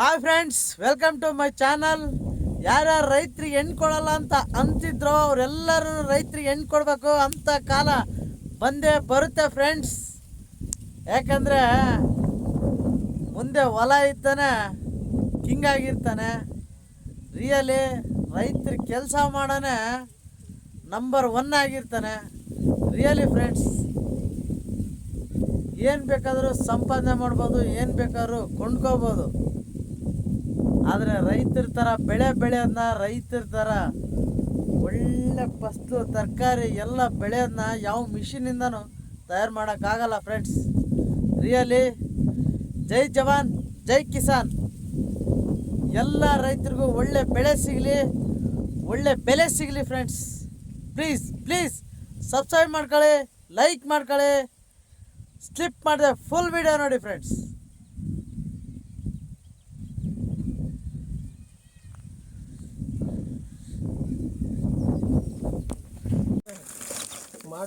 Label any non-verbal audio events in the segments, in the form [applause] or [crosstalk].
Hi friends welcome to my channel ಯಾರ್ಯಾರು ರೈತರಿಗೆ ಹೆಣ್ಣು ಕೊಡಲ್ಲ ಅಂತ ಅಂತಿದ್ರು ಅವರೆಲ್ಲರೂ ರೈತರಿಗೆ ಹೆಣ್ಣು ಕೊಡಬೇಕು ಅಂತ ಕಾಲ ಬಂದೇ ಬರುತ್ತೆ ಫ್ರೆಂಡ್ಸ್ ಯಾಕಂದರೆ ಮುಂದೆ ಹೊಲ ಇದ್ದಾನೆ ಕಿಂಗಾಗಿರ್ತಾನೆ ರಿಯಲಿ ರೈತರ ಕೆಲಸ ಮಾಡೋಣ ನಂಬರ್ ಒನ್ ಆಗಿರ್ತಾನೆ. ರಿಯಲಿ ಫ್ರೆಂಡ್ಸ್ ಏನು ಬೇಕಾದರೂ ಸಂಪಾದನೆ ಮಾಡ್ಬೋದು, ಏನು ಬೇಕಾದರೂ ಕೊಂಡ್ಕೋಬೋದು. ಆದರೆ ರೈತರ ಥರ ಬೆಳೆ ಬೆಳೆಯೋದನ್ನ ರೈತರ ಥರ ಒಳ್ಳೆ ಫಸ್ಲು ತರಕಾರಿ ಎಲ್ಲ ಬೆಳೆಯೋದನ್ನ ಯಾವ ಮಿಷಿನಿಂದನೂ ತಯಾರು ಮಾಡೋಕ್ಕಾಗಲ್ಲ ಫ್ರೆಂಡ್ಸ್ ರಿಯಲಿ ಜೈ ಜವಾನ್, ಜೈ ಕಿಸಾನ್. ಎಲ್ಲ ರೈತರಿಗೂ ಒಳ್ಳೆ ಬೆಳೆ ಸಿಗಲಿ, ಒಳ್ಳೆ ಬೆಲೆ ಸಿಗಲಿ ಫ್ರೆಂಡ್ಸ್ ಪ್ಲೀಸ್ ಪ್ಲೀಸ್ ಸಬ್ಸ್ಕ್ರೈಬ್ ಮಾಡ್ಕೊಳ್ಳಿ ಲೈಕ್ ಮಾಡ್ಕೊಳ್ಳಿ ಸ್ಲಿಪ್ ಮಾಡಿದೆ ಫುಲ್ ವಿಡಿಯೋ ನೋಡಿ ಫ್ರೆಂಡ್ಸ್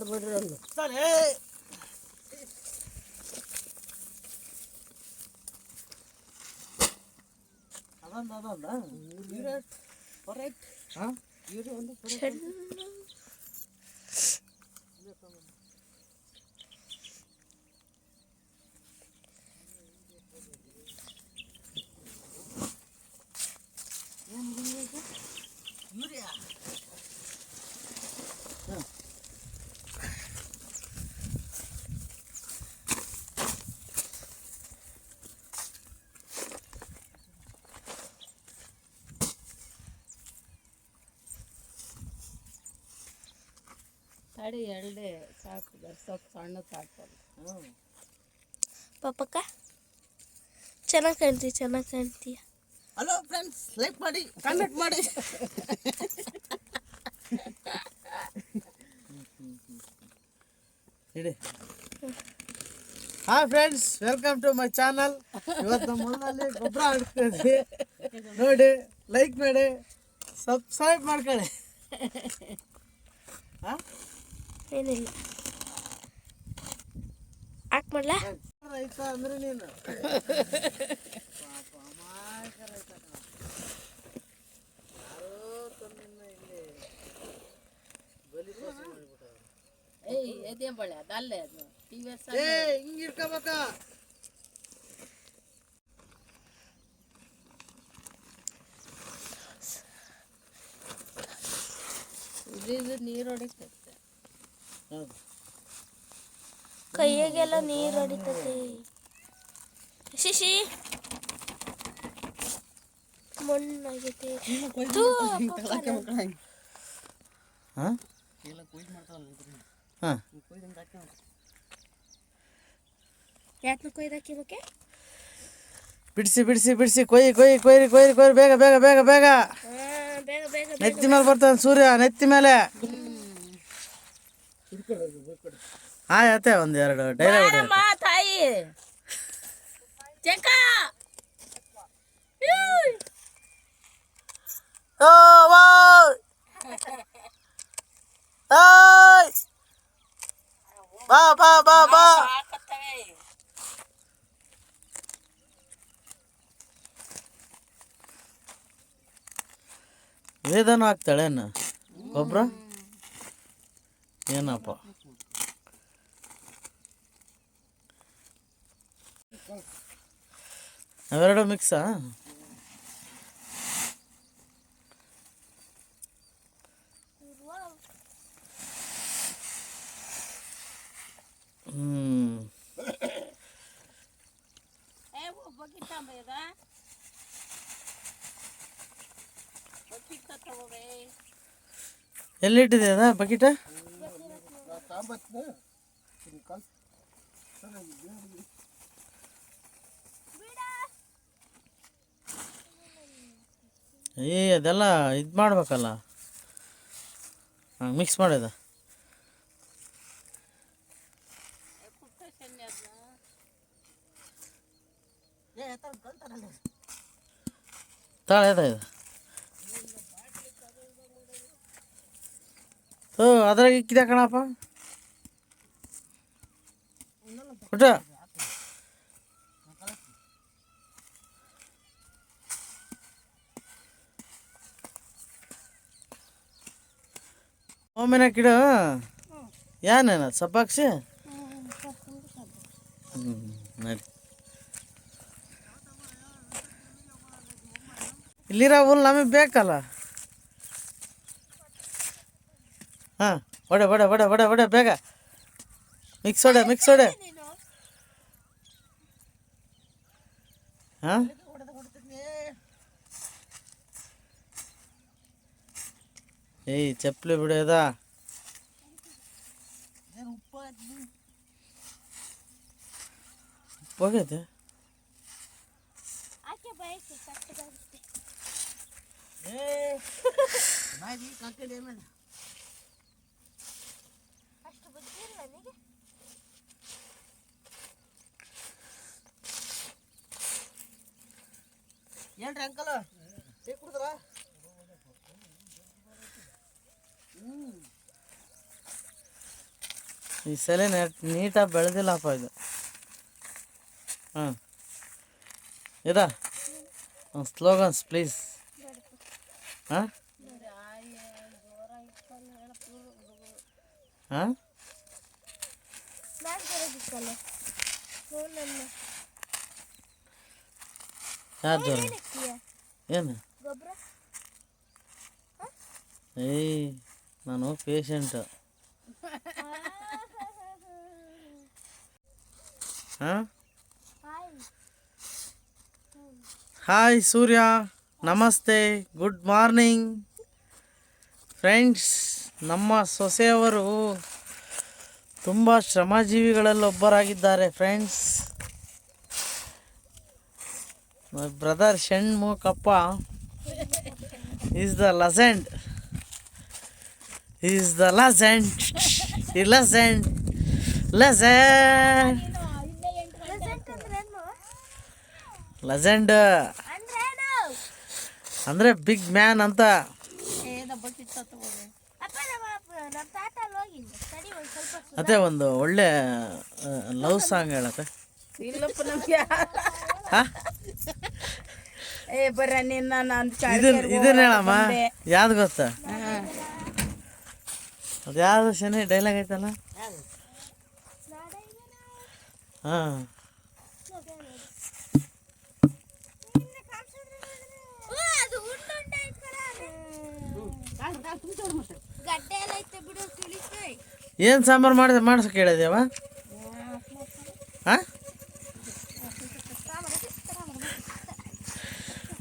ಮಾಡ್ಬಿಡ್ರಿ ಅಲ್ಲ ಅದೊಂದು ಅದೊಂದ ಹಾಂ ತಡಿ ಎರಡೇ ಸಾಕು ಸ್ವಲ್ಪ ಸಣ್ಣ ಸಾಕು ಪಾಪಕ್ಕ? ಚೆನ್ನಾಗಿ ಕಾಣ್ತಿ ಚೆನ್ನಾಗಿ ಕಾಣ್ತೀಯ? ಹಲೋ ಫ್ರೆಂಡ್ಸ್ ಲೈಕ್ ಮಾಡಿ ಕಾಮೆಂಟ್ ಮಾಡಿ. ಇಡಿ. Hi friends welcome to my channel ಇವತ್ತು ನಮ್ಮ ಹೊಲದಲ್ಲಿ ಗೊಬ್ಬರ ಹಾಕ್ತಿದ್ವಿ ನೋಡಿ ಲೈಕ್ ಮಾಡಿ ಸಬ್ಸ್ಕ್ರೈಬ್ ಮಾಡ್ಕೊಳ್ಳಿ. ಹಾಂ? ಏನಿಲ್ಲ. ಆಕ್ ಮಾಡ್ಲಾ? ಇದು ನೀರು ಹೊಡಿತೈತೆ. ಕೈಯಾಗೆಲ್ಲ ನೀರು ಹೊಡಿತೈತಿ ಶಿಶಿ. ಮಣ್ಣಾಗೈತಿ ಯಾತ್ನ ಕೊಯ್ದಾಕಿ ಬಿಡಿಸಿ ಬಿಡಿಸಿ ಬಿಡಿಸಿ ಕೊಯ್ಯಿ ಕೊಯ್ಯಿ ಕೊಯ್ರಿ ಕೊಯ್ರಿ ಕೊಯ್ರಿ ಬೇಗ ಬೇಗ ಬೇಗ ಬೇಗ. ಹಾ ಬೇಗ ಬೇಗ ಬೇಗ ನೆತ್ತಿ ಮೇಲೆ ಬರ್ತಾನೆ ಸೂರ್ಯ ನೆತ್ತಿ ಮೇಲೆ. ಆಯ್ತೆ ಒಂದು ಎರಡು ಹೊಡಿ ಅಮ್ಮ ತಾಯಿ. ಆಯ್ ಬಾ ಬಾ ಬಾ ಬಾ. ವೇದನ ಹಾಕ್ತಾಳೇನು ಗೊಬ್ಬರ ಏನಪ್ಪ ಅವೆರಡು ಮಿಕ್ಸಾ ಹ್ಮ್ ಏ ಬಗ್ಗಿಟ್ಟ ಬಗ್ಗಿಟ್ಟ ತಗೋಬೇ ಎಲ್ಲಿಟ್ಟಿದೆ ಅದ ಏ ಅದೆಲ್ಲ ಇದು ಮಾಡ್ಬೇಕಲ್ಲ. ಹಾಂ ಮಿಕ್ಸ್ ಮಾಡಿದ. ತಾಳೆ ಅದ ಇದು. ಓ ಅದ್ರಾಗ ಇಕ್ಕಿದೆ ಕಣಪ್ಪ. कोटा ओ मेरा किड़ा यान है ना सपाक से लीरा बोल ना बैग कला हाँ बड़े बड़े बड़े बड़े बड़े बैग मिक्स हो मिक्स हो ആ ఏయ్ చెప్పులు ఇప్పుడు ఏదా ఉప్పగదు నాది కక్కడేమన్నా ಏ ಬಾಯಿ ಕಾಕಡೆ ಮೇಲೆ ಏನ್ರಿ ಅಂಕಲ್ ಟೀ ಕುಡಿದ್ರ ಈ ಸಲ ನೀಟಾಗಿ ಬೆಳೆದಿಲ್ಲಪ್ಪ ಇದು. ಹಾಂ ಇದಾ ಸ್ಲೋಗನ್ಸ್ ಪ್ಲೀಸ್. ಹಾಂ? ಹಾಂ? ಯಾರು ಜ್ವರ ಏನು? ಏಯ್ ನಾನು ಪೇಷಂಟ್ ಹಾಂ? ಹಾಯ್ ಸೂರ್ಯ. ನಮಸ್ತೆ. ಗುಡ್ ಮಾರ್ನಿಂಗ್ ಫ್ರೆಂಡ್ಸ್ ನಮ್ಮ ಸೊಸೆಯವರು ತುಂಬ ಶ್ರಮಜೀವಿಗಳಲ್ಲೊಬ್ಬರಾಗಿದ್ದಾರೆ friends brother Shanmukhappa is the legend is the legend ಈ ಲಸೆಂಡ್ ಲಸೆಂಡ್ ಲಸೆಂಡ್ ಅಂದರೆ ಬಿಗ್ ಮ್ಯಾನ್ ಅಂತ ಅದೇ ಒಂದು ಒಳ್ಳೆ ಲವ್ ಸಾಂಗ್ ಹೇಳತ್ತೆ. ಏ ಬರ ನಿನ್ನ ನಾನು ಇದನ್ನ ಇದನ್ನ ಹೇಳಮ್ಮ ಯಾವ್ದು ಗೊತ್ತಾ? ಅದು ಯಾವ್ದು ಶನಿ ಡೈಲಾಗ್ ಐತಲ್ಲ? ಹಾಂ. ಏನು ಸಾಂಬಾರು ಮಾಡಿದೆ? ಮಾಡ್ಸಕ್ಕೆ ಹೇಳಿದ್ಯವ? ಹಾಂ?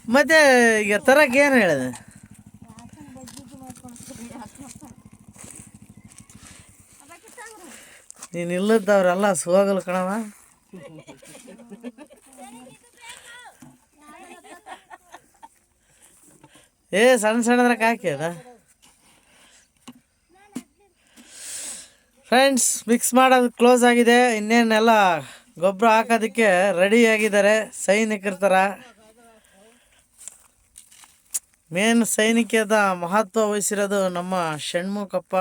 ಮತ್ತೆ ಈಗ ತರಕ್ಕೆ ಏನು ಹೇಳಿದೆ? ನೀನು ಇಲ್ಲದವ್ರೆಲ್ಲ ಸೋಗಲ್ ಕಣವ ಏ, ಸಣ್ಣ ಸಣ್ಣದ್ರಾಗ ಹಾಕಿದ ಫ್ರೆಂಡ್ಸ್ ಮಿಕ್ಸ್ ಮಾಡೋದು ಕ್ಲೋಸ್ ಆಗಿದೆ. ಇನ್ನೇನೆಲ್ಲ ಗೊಬ್ಬರ ಹಾಕೋದಕ್ಕೆ ರೆಡಿ ಆಗಿದ್ದಾರೆ. ಸೈನಿಕರ ಮೇನ್ ಸೈನಿಕದ ಮಹತ್ವ ವಹಿಸಿರೋದು ನಮ್ಮ ಷಣ್ಮುಖಪ್ಪ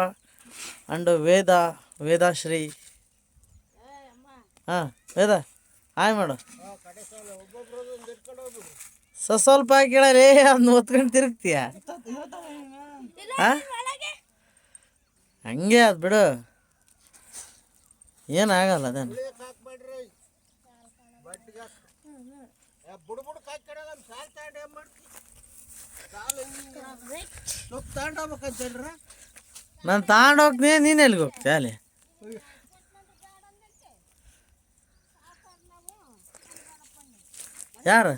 ಅಂಡ್ ವೇದ, ವೇದಾಶ್ರೀ. ಹಾಂ, ವೇದ ಆಯ್ ಮಾಡು. ಸ ಸ್ವಲ್ಪ ಕೇಳರೇ ಅದನ್ನ ಒತ್ಕೊಂಡು ತಿರುಗ್ತೀಯ? ಹಾಂ? ಹಂಗೆ ಅದು ಬಿಡು. ಏನಾಗಲ್ಲ ಅದೇನು. ನಾನು ತಗೊಂಡು ಹೋಗ್ತೀನಿ ನೀನು ಎಲ್ಲಿಗೆ ಹೋಗ್ತೀಯ ಅಲ್ಲಿ. ಯಾರು?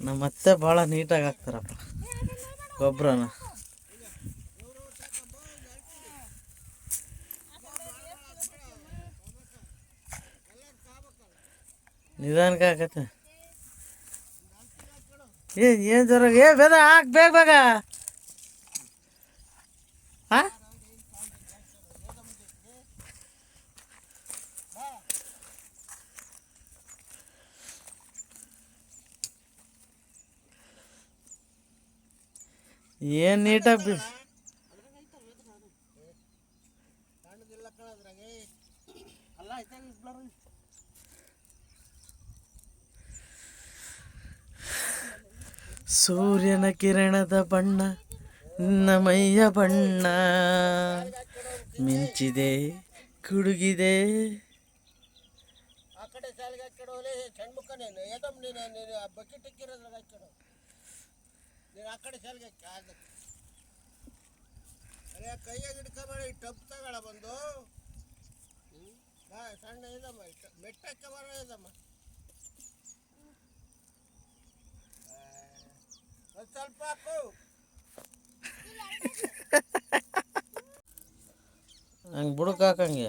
ನಮ್ಮ ಅತ್ತೆ ಭಾಳ ನೀಟಾಗಿ ಹಾಕ್ತಾರಪ್ಪ ಗೊಬ್ಬರನ ನಿಧಾನಕ್ಕೆ ಹಾಕತ್ತೆ ಏ ಏನು ಜ್ವರ ಏ ಬೇದ ಹಾಕ್ ಬೇಗ ಬೇಗ ಹಾ ಏನು ನೀಟಾಗಿ ಕಿರಣದ ಬಣ್ಣ ನಿನ್ನ ಮೈಯ ಬಣ್ಣ. ಮಿಂಚಿದೆ ಕುಡುಗಿದೆ. ತಗೊಳ ಬಂದು? ಸಣ್ಣ ಇದಮ್ಮ ಮೆಟ್ಟಕ್ಕೆ ಬರೋ ಇದಮ್ಮ ಆ, ಒಂದ್ [laughs] ಹಂಗೆ ಬುಡಕ್ ಹಾಕಂಗೆ.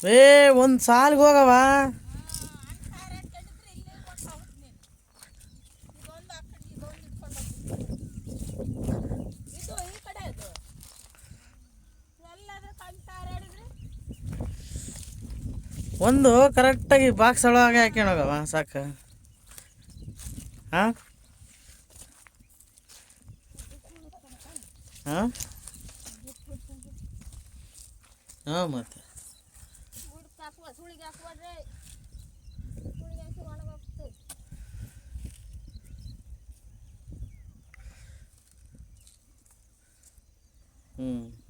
ಏ ಒಂದು ಸಾಲಿಗೆ ಹೋಗವ ಇದು ಈ ಕಡೆ ಇದು ಎಲ್ಲಾದ್ರೂ ಕಂಟಾರಾಡಿದ್ರೆ ಒಂದು ಕರೆಕ್ಟಾಗಿ ಬಾಕ್ಸ್ ಒಳಗೆ ಹಾಕ್ಯಣಗವ ಸಾಕು. ಹಾಂ? ಹಾಂ? ಹಾಂ ಮತ್ತೆ? ಹ್ಞೂ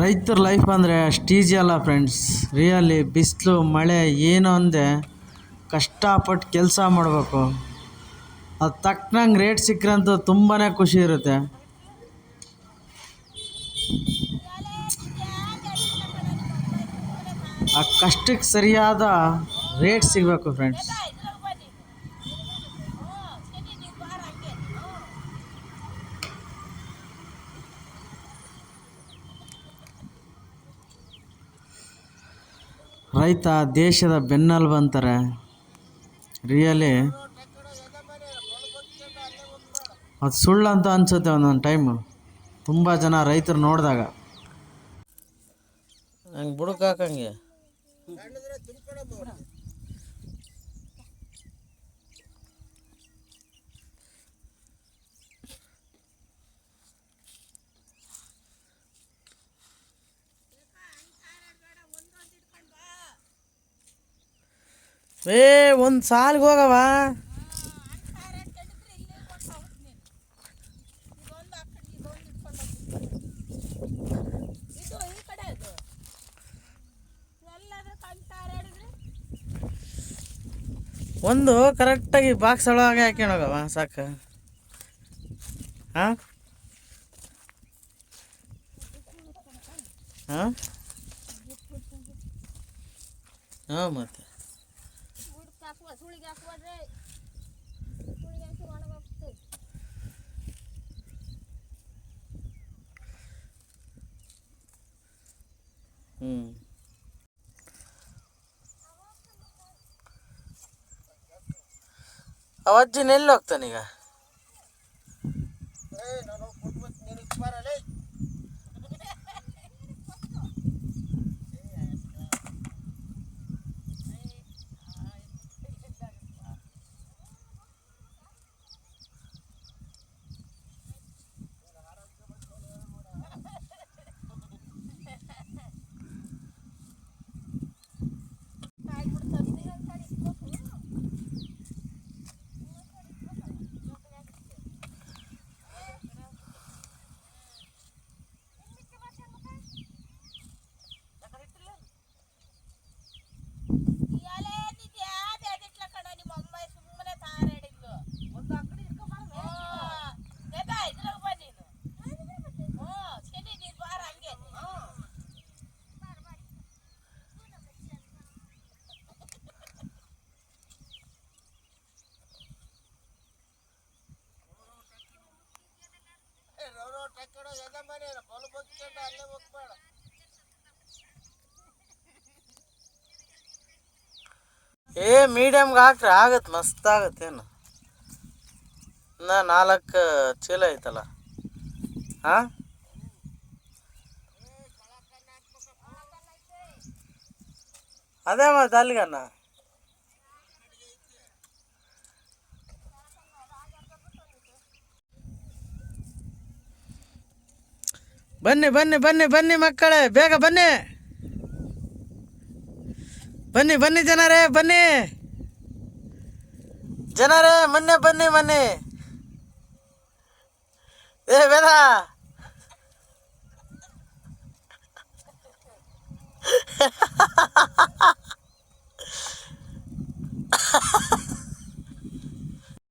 ರೈತರ ಲೈಫ್ ಅಂದರೆ ಅಷ್ಟು ಈಸಿ ಅಲ್ಲ ಫ್ರೆಂಡ್ಸ್ ರಿಯಲಿ ಬಿಸಿಲು, ಮಳೆ ಏನು ಅಂದೆ ಕಷ್ಟಪಟ್ಟು ಕೆಲಸ ಮಾಡಬೇಕು. ಅದು ತಕ್ಕನಂಗೆ ರೇಟ್ ಸಿಕ್ಕರಂತೂ ತುಂಬಾ ಖುಷಿ ಇರುತ್ತೆ. ಆ ಕಷ್ಟಕ್ಕೆ ಸರಿಯಾದ ರೇಟ್ ಸಿಗಬೇಕು ಫ್ರೆಂಡ್ಸ್ ರೈತ ದೇಶದ ಬೆನ್ನೆಲುಬು ಅಂತಾರೆ. ರಿಯಲಿ ಅದು ಸುಳ್ಳು ಅಂತ ಅನ್ಸುತ್ತೆ ಒಂದೊಂದು ಟೈಮು ತುಂಬ ಜನ ರೈತರು ನೋಡಿದಾಗ. ಹಂಗೆ ಬುಡಕ್ಕೆ ಹಾಕಂಗೆ. ಏ ಒಂದು ಸಾಲಿಗೆ ಹೋಗವ. ಒಂದು ಕರೆಕ್ಟಾಗಿ ಬಾಕ್ಸ್ ಒಳಗೆ ಹಾಕ್ಯಣ ಸಾಕ. ಹಾಂ? ಹಾಂ? ಹಾಂ ಮತ್ತೆ. ಹಾಕುವ ಸುಳಿಗೆ ಹಾಕುವಾದ್ರೆ ಸುಳಿಗೆ ಹಾಕಿ ಒಣಗೋಗ್ತದೆ ಹ್ಞೂ ಅವಜ್ಜಿನ ಎಲ್ಲಿ ಹೋಗ್ತಾನೀಗ ಏ ನಾನು ಏ ಮೀಡಿಯಮ್ಗೆ ಹಾಕ್ರಿ ಆಗತ್ತೆ ಮಸ್ತ್ ಆಗತ್ತೇನು ಇನ್ನ ನಾಲ್ಕು ಚೀಲ ಐತಲ್ಲ. ಹಾಂ ಅದೇ ಮತ್ತೆ ಅಲ್ಲಿಗನ್ನ ಬನ್ನಿ ಬನ್ನಿ ಬನ್ನಿ ಬನ್ನಿ ಮಕ್ಕಳೇ ಬೇಗ ಬನ್ನಿ ಬನ್ನಿ ಬನ್ನಿ ಜನರೇ ಬನ್ನಿ ಜನರೇ ಮೊನ್ನೆ ಬನ್ನಿ ಬನ್ನಿ ಏ ವೇದ